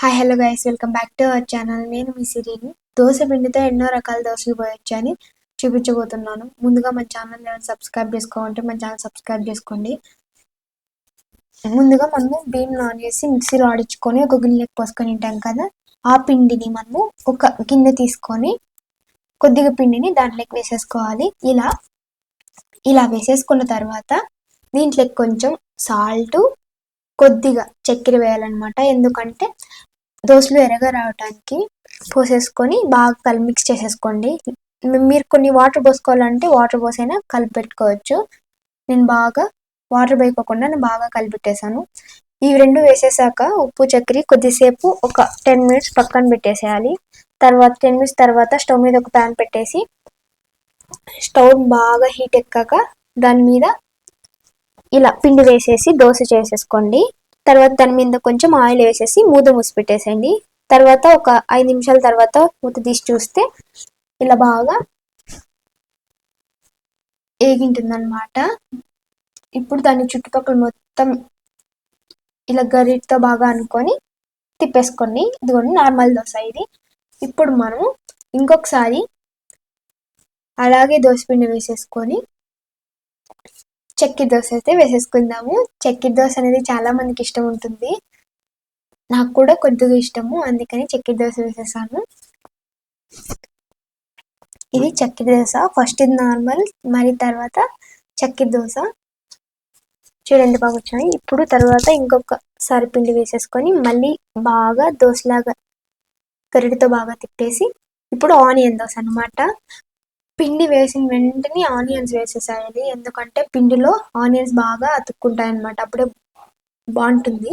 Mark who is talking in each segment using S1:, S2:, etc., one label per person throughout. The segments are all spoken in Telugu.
S1: Hi hello guys welcome back to our channel నేను మీ సిరిని. దోశ పిండితో ఎన్నో రకాల దోశలు పోయొచ్చని చూపించబోతున్నాను. ముందుగా మన ఛానల్ ఏమైనా సబ్స్క్రైబ్ చేసుకోవాలంటే మన ఛానల్ సబ్స్క్రైబ్ చేసుకోండి. ముందుగా మనము బియ్యం నానేసి మిక్సీలో ఆడించుకొని ఒక గిన్నెకి పోసుకొని ఉంటాం కదా ఆ పిండిని మనము ఒక గిన్నె తీసుకొని కొద్దిగా పిండిని దాంట్లోకి వేసేసుకోవాలి. ఇలా ఇలా వేసేసుకున్న తర్వాత దీంట్లోకి కొంచెం సాల్ట్ కొద్దిగా చక్కెర వేయాలన్నమాట. ఎందుకంటే దోశలు ఎర్రగా రావడానికి పోసేసుకొని బాగా కలిపి మిక్స్ చేసేసుకోండి. మీరు కొన్ని వాటర్ పోసుకోవాలంటే వాటర్ పోసైనా కలిపి పెట్టుకోవచ్చు. నేను బాగా వాటర్ పోయకోకుండా నేను బాగా కలిపెట్టేశాను ఇవి రెండు వేసేసాక ఉప్పు చక్కెర కొద్దిసేపు ఒక టెన్ మినిట్స్ పక్కన పెట్టేసేయాలి. తర్వాత టెన్ మినిట్స్ తర్వాత స్టవ్ మీద ఒక ప్యాన్ పెట్టేసి స్టవ్ బాగా హీట్ ఎక్కాక దాని మీద ఇలా పిండి వేసేసి దోశ చేసేసుకోండి. తర్వాత దాని మీద కొంచెం ఆయిల్ వేసేసి మూత మూసి పెట్టేసేయండి. తర్వాత ఒక ఐదు నిమిషాల తర్వాత మూత తీసి చూస్తే ఇలా బాగా ఏగింటుందన్నమాట. ఇప్పుడు దాని చుట్టుపక్కల మొత్తం ఇలా గరిటతో బాగా అనుకొని తిప్పేసుకోండి. ఇదిగోండి నార్మల్ దోశ ఇది. ఇప్పుడు మనం ఇంకొకసారి అలాగే దోశపిండి వేసేసుకొని చక్కెర దోశ అయితే వేసేసుకుందాము. చక్కెర దోశ అనేది చాలా మందికి ఇష్టం ఉంటుంది. నాకు కూడా కొద్దిగా ఇష్టము. అందుకని చక్కెర దోశ వేసేసాను. ఇది చక్కెర దోశ. ఫస్ట్ ఇది నార్మల్. మరి తర్వాత చక్కెర దోశ. చూడండి బాగా వచ్చాయి ఇప్పుడు తర్వాత ఇంకొక పిండి వేసేసుకొని మళ్ళీ బాగా దోశలాగా గరిటితో బాగా తిప్పేసి ఇప్పుడు ఆనియన్ దోశ అనమాట పిండి వేసిన వెంటనే ఆనియన్స్ వేసేసాయండి ఎందుకంటే పిండిలో ఆనియన్స్ బాగా అతుక్కుంటాయి అనమాట అప్పుడే బాగుంటుంది.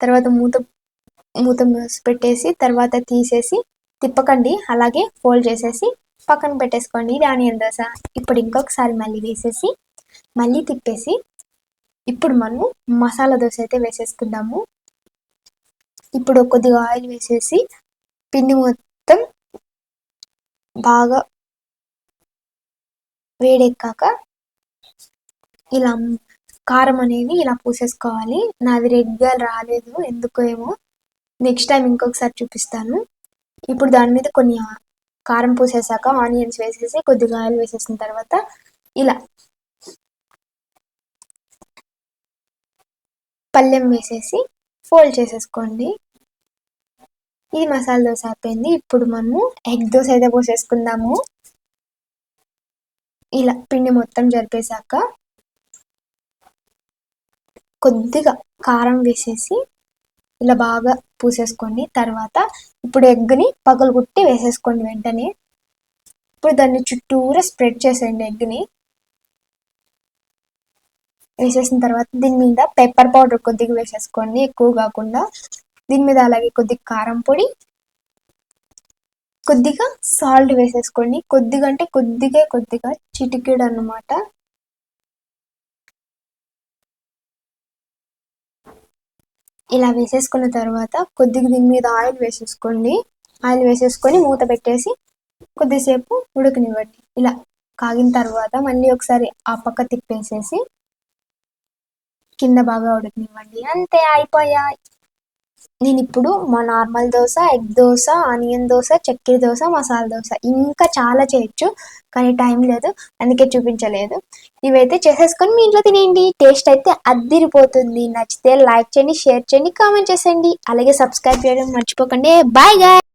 S1: తర్వాత మూత మూత పెట్టేసి తర్వాత తీసేసి తిప్పకండి. అలాగే ఫోల్డ్ చేసేసి పక్కన పెట్టేసుకోండి. ఇది ఆనియన్ దోశ. ఇప్పుడు ఇంకొకసారి మళ్ళీ వేసేసి మళ్ళీ తిప్పేసి ఇప్పుడు మనం మసాలా దోశ అయితే వేసేసుకుందాము. ఇప్పుడు కొద్దిగా ఆయిల్ వేసేసి పిండి మొత్తం బాగా వేడెక్కాక ఇలా కారం అనేది ఇలా పూసేసుకోవాలి. నాది రెడ్గా రాలేదు ఎందుకో ఏమో. నెక్స్ట్ టైం ఇంకొకసారి చూపిస్తాను. ఇప్పుడు దాని మీద కొన్ని కారం పూసేసాక ఆనియన్స్ వేసేసి కొద్దిగా ఆయిల్ వేసేసిన తర్వాత ఇలా పల్లెం వేసేసి ఫోల్డ్ చేసేసుకోండి. ఇది మసాలా దోశ అయిపోయింది. ఇప్పుడు మనము ఎగ్ దోశ అయితే పోసేసుకుందాము. ఇలా పిండి మొత్తం జరిపేశాక కొద్దిగా కారం వేసేసి ఇలా బాగా పూసేసుకోండి తర్వాత ఇప్పుడు ఎగ్ని పగలగొట్టి కుట్టి వేసేసుకోండి వెంటనే. ఇప్పుడు దాన్ని చుట్టూరా స్ప్రెడ్ చేసేయండి ఎగ్ని. వేసేసిన తర్వాత దీని మీద పెప్పర్ పౌడర్ కొద్దిగా వేసేసుకోండి. ఎక్కువ కాకుండా దీని మీద అలాగే కొద్దిగా కారం పొడి కొద్దిగా సాల్ట్ వేసేసుకోండి. కొద్దిగా అంటే కొద్దిగా కొద్దిగా చిటికెడు అన్నమాట ఇలా వేసేసుకున్న తర్వాత కొద్దిగా దీని మీద ఆయిల్ వేసేసుకోండి. ఆయిల్ వేసేసుకొని మూత పెట్టేసి కొద్దిసేపు ఉడకనివ్వండి. ఇలా కాగిన తర్వాత మళ్ళీ ఒకసారి ఆ పక్క తిప్పేసేసి కింద బాగా ఉడకనివ్వండి. అంతే అయిపోయా నేను ఇప్పుడు మా normal dosa egg dosa onion dosa చక్కెర దోశ మసాలా దోశ ఇంకా చాలా చేయొచ్చు. కానీ టైం లేదు. అందుకే చూపించలేదు. ఇవైతే చేసేసుకొని మీ ఇంట్లో తినేయండి. టేస్ట్ అయితే అద్దిరిపోతుంది. నచ్చితే లైక్ చేయండి షేర్ చేయండి కామెంట్ చేసేయండి. అలాగే సబ్స్క్రైబ్ చేయడం మర్చిపోకండి. Bye guy!